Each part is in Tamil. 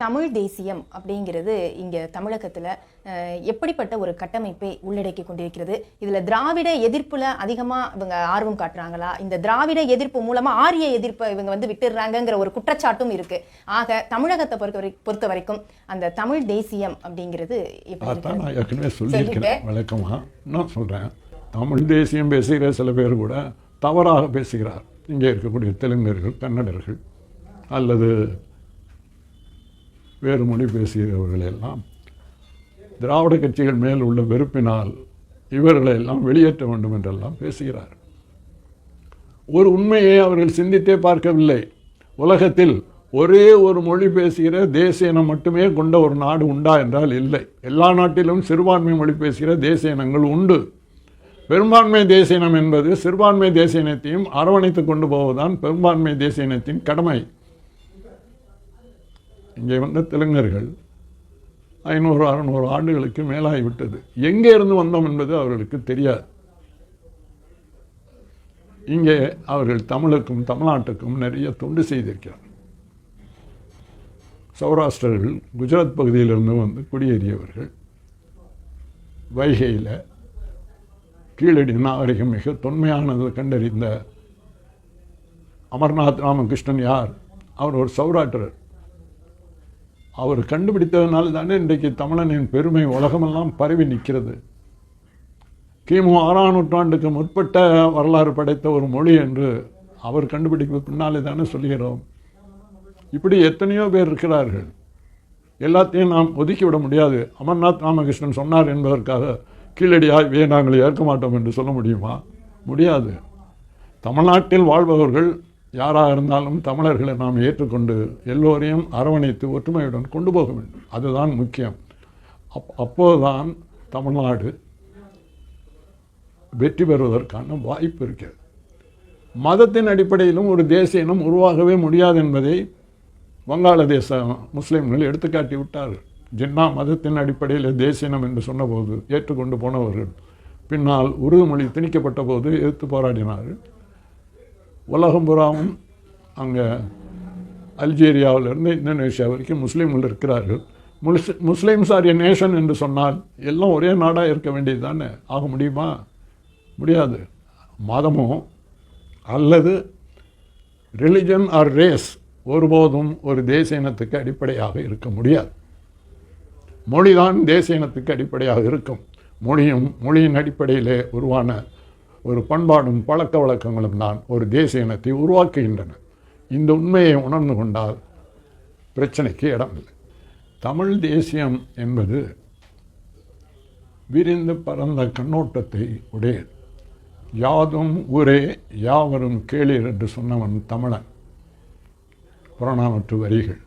தமிழ் தேசியம் அப்படிங்கிறது இங்க தமிழகத்துல எப்படிப்பட்ட ஒரு கட்டமைப்பை உள்ளடக்கி கொண்டிருக்கிறது இதுல திராவிட எதிர்ப்புல அதிகமா இவங்க ஆர்வம் காட்டுறாங்களா இந்த திராவிட எதிர்ப்பு மூலமா ஆரிய எதிர்ப்பை இவங்க வந்து விட்டுடுறாங்கங்கிற ஒரு குற்றச்சாட்டும் இருக்கு ஆக தமிழகத்தை பொறுத்த வரை பொறுத்த வரைக்கும் அந்த தமிழ் தேசியம் அப்படிங்கிறது நான்? ஏற்கனவே சொல்லியிருக்கிறேன். விளக்கமாக நான் சொல்கிறேன் தமிழ் தேசியம் பேசுகிற சில பேர் கூட தவறாக பேசுகிறார் இங்கே இருக்கக்கூடிய தெலுங்கர்கள் கன்னடர்கள் அல்லது வேறு மொழி பேசுகிறவர்கள் எல்லாம் திராவிட கட்சிகள் மேல் உள்ள வெறுப்பினால் இவர்களை எல்லாம் வெளியேற்ற வேண்டும் என்றெல்லாம் பேசுகிறார் ஒரு உண்மையை அவர்கள் சிந்தித்தே பார்க்கவில்லை. உலகத்தில் ஒரே ஒரு மொழி பேசுகிற தேசிய இனம் மட்டுமே கொண்ட ஒரு நாடு உண்டா என்றால் இல்லை. எல்லா நாட்டிலும் சிறுபான்மை மொழி பேசுகிற தேசிய இனங்கள் உண்டு. பெரும்பான்மை தேசியனம் என்பது சிறுபான்மை தேசிய இனத்தையும் அரவணைத்து கொண்டு போவதுதான் பெரும்பான்மை தேசிய இனத்தின் கடமை. இங்கே வந்த தெலுங்கர்கள் ஐநூறு அறுநூறு ஆண்டுகளுக்கு மேலாகிவிட்டது எங்கே இருந்து வந்தோம் என்பது அவர்களுக்கு தெரியாது. இங்கே அவர்கள் தமிழுக்கும் தமிழ்நாட்டுக்கும் நிறைய தொண்டு செய்திருக்கிறார். சௌராஷ்டிரர்கள் குஜராத் பகுதியிலிருந்து வந்து குடியேறியவர்கள். வைகையில் கீழடி நாகரிகம் மிக தொன்மையானது கண்டறிந்த அமர்நாத் ராமகிருஷ்ணன் யார்? அவர் ஒரு சௌராட்டிரர் அவர் கண்டுபிடித்ததுனால தானே இன்றைக்கு தமிழனின் பெருமை உலகமெல்லாம் பரவி நிற்கிறது. கிமு ஆறாம் நூற்றாண்டுக்கு முற்பட்ட வரலாறு படைத்த ஒரு மொழி என்று அவர் கண்டுபிடிக்க பின்னாலே தானே சொல்கிறோம். இப்படி எத்தனையோ பேர் இருக்கிறார்கள். எல்லாத்தையும் நாம் ஒதுக்கி விட முடியாது. அமர்நாத் ராமகிருஷ்ணன் சொன்னார் என்பதற்காக கீழடி இவையை நாங்கள் ஏற்க மாட்டோம் என்று சொல்ல முடியுமா? முடியாது. தமிழ்நாட்டில் வாழ்பவர்கள் யாராக இருந்தாலும் தமிழர்களை நாம் ஏற்றுக்கொண்டு எல்லோரையும் அரவணைத்து ஒற்றுமையுடன் கொண்டு போக வேண்டும். அதுதான் முக்கியம். அப் அப்போதுதான் தமிழ்நாடு வெற்றி பெறுவதற்கான வாய்ப்பு இருக்கிறது. மதத்தின் அடிப்படையிலும் ஒரு தேசிய இனம் உருவாகவே முடியாது என்பதை வங்காளதேச முஸ்லீம்கள் எடுத்துக்காட்டி விட்டார்கள். ஜின்னா மதத்தின் அடிப்படையில் தேசிய இனம் என்று சொன்னபோது ஏற்றுக்கொண்டு போனவர்கள் பின்னால் உருது மொழி திணிக்கப்பட்ட போது எதிர்த்து போராடினார்கள். உலகம் புறாவும் அங்கே அல்ஜீரியாவிலிருந்து இந்தோனேஷியா வரைக்கும் முஸ்லீம்கள் இருக்கிறார்கள். முஸ் முஸ்லீம்ஸ் ஆர் எ நேஷன் என்று சொன்னால் எல்லாம் ஒரே நாடாக இருக்க வேண்டியது தானே? ஆக முடியுமா? முடியாது. மதமோ அல்லது ரிலிஜன் ஆர் ரேஸ் ஒருபோதும் ஒரு தேசிய இனத்துக்கு அடிப்படையாக இருக்க முடியாது. மொழிதான் தேசிய இனத்துக்கு அடிப்படையாக இருக்கும். மொழியும் மொழியின் அடிப்படையிலே உருவான ஒரு பண்பாடும் பழக்க வழக்கங்களும் தான் ஒரு தேசிய இனத்தை உருவாக்குகின்றன. இந்த உண்மையை உணர்ந்து கொண்டால் பிரச்சனைக்கு இடமில்லை தமிழ் தேசியம் என்பது விரிந்து பரந்த கண்ணோட்டத்தை உடையது. யாதும் ஊரே யாவரும் கேளீர் என்று சொன்னவன் தமிழன். புறநானூற்று வரிகள்.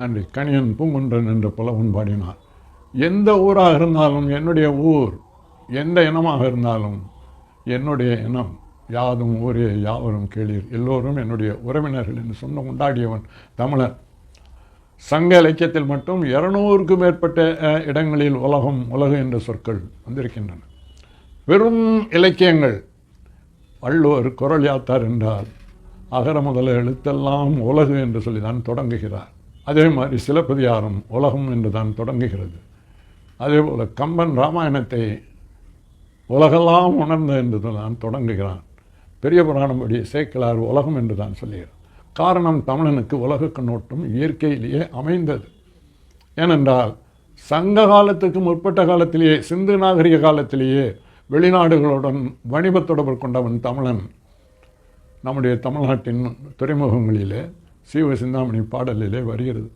அன்று கணியன் பூங்குன்றன் என்று புலவன் பாடினார் எந்த ஊராக இருந்தாலும் என்னுடைய ஊர் எந்த இனமாக இருந்தாலும் என்னுடைய இனம் யாதும் ஊரே யாவரும் கேளீர். எல்லோரும் என்னுடைய உறவினர்கள் என்று சொன்ன உண்டாடியவன் தமிழன் சங்க இலக்கியத்தில் மட்டும் இருநூறுக்கும் மேற்பட்ட இடங்களில் உலகம் உலகு என்ற சொற்கள் வந்திருக்கின்றன. வெறும் இலக்கியங்கள். வள்ளுவர் குரல் யாத்தார் என்றால் அகர முதல எழுத்தெல்லாம் உலகு என்று சொல்லி தான் தொடங்குகிறார். அதே மாதிரி சிலப்பதிகாரம் உலகம் என்று தான் தொடங்குகிறது. அதே போல் கம்பன் ராமாயணத்தை உலகெல்லாம் உணர்ந்த என்று தான் தொடங்குகிறான். பெரிய புராணம்படி சேக்கிலார் உலகம் என்று தான் சொல்லுகிறார். காரணம் தமிழனுக்கு உலக கண்ணோட்டம் இயற்கையிலேயே அமைந்தது. ஏனென்றால் சங்க காலத்துக்கு முற்பட்ட காலத்திலேயே சிந்து நாகரிக காலத்திலேயே வெளிநாடுகளுடன் வணிப தொடர்பு கொண்டவன் தமிழன். நம்முடைய தமிழ்நாட்டின் துறைமுகங்களிலே சீவ சிந்தாமணி பாடலிலே வருகிறது.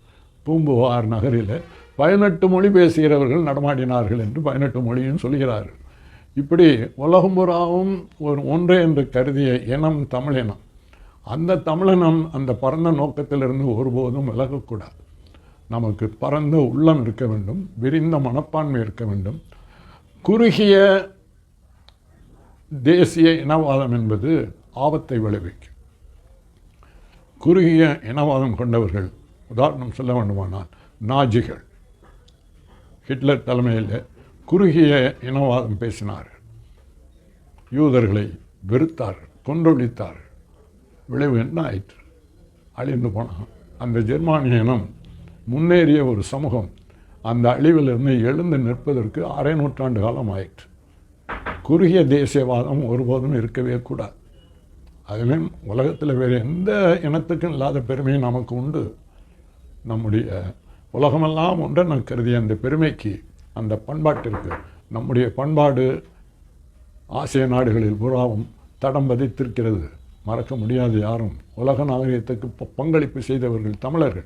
பூம்புகார் நகரிலே பதினெட்டு மொழி பேசுகிறவர்கள் நடமாடினார்கள் என்று பதினெட்டு மொழியும் சொல்கிறார்கள். இப்படி உலகம் புறாவும் ஒரு ஒன்று என்று கருதிய இனம் தமிழினம் அந்த தமிழினம் அந்த பரந்த நோக்கத்திலிருந்து ஒருபோதும் விலகக்கூடாது. நமக்கு பரந்த உள்ளம் இருக்க வேண்டும் விரிந்த மனப்பான்மை இருக்க வேண்டும். குறுகிய தேசிய இனவாதம் என்பது ஆபத்தை விளைவிக்கும். குறுகிய இனவாதம் கொண்டவர்கள் உதாரணம் சொல்ல வேண்டுமானால் நாஜிகள். ஹிட்லர் தலைமையில் குறுகிய இனவாதம் பேசினார்கள் யூதர்களை வெறுத்தார்கள் கொன்றொழித்தார்கள் விளைவு என்ன ஆயிற்று? அழிந்து போனான் அந்த ஜெர்மானிய இனம் முன்னேறிய ஒரு சமூகம் அந்த அழிவிலிருந்து எழுந்து நிற்பதற்கு அரை நூற்றாண்டு காலம் ஆயிற்று. குறுகிய தேசியவாதம் ஒருபோதும் இருக்கவே கூடாது. அதுலேயும் உலகத்தில் வேறு எந்த இனத்துக்கும் இல்லாத பெருமை நமக்கு உண்டு. நம்முடைய உலகமெல்லாம் ஒன்றென கருதிய அந்த பெருமைக்கு அந்த பண்பாட்டிற்கு. நம்முடைய பண்பாடு ஆசிய நாடுகளில் புறாவும் தடம் பதித்திருக்கிறது. மறக்க முடியாது யாரும். உலக நாகரிகத்துக்கு ப- பங்களிப்பு செய்தவர்கள் தமிழர்கள்.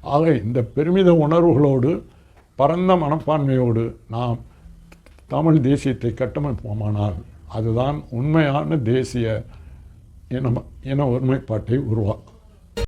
ஆக இந்த பெருமித உணர்வுகளோடு பரந்த மனப்பான்மையோடு நாம் தமிழ் தேசியத்தை கட்டமைப்போமானால் அதுதான் உண்மையான தேசிய இன இன ஒருமைப்பாட்டை உருவாக்கும்.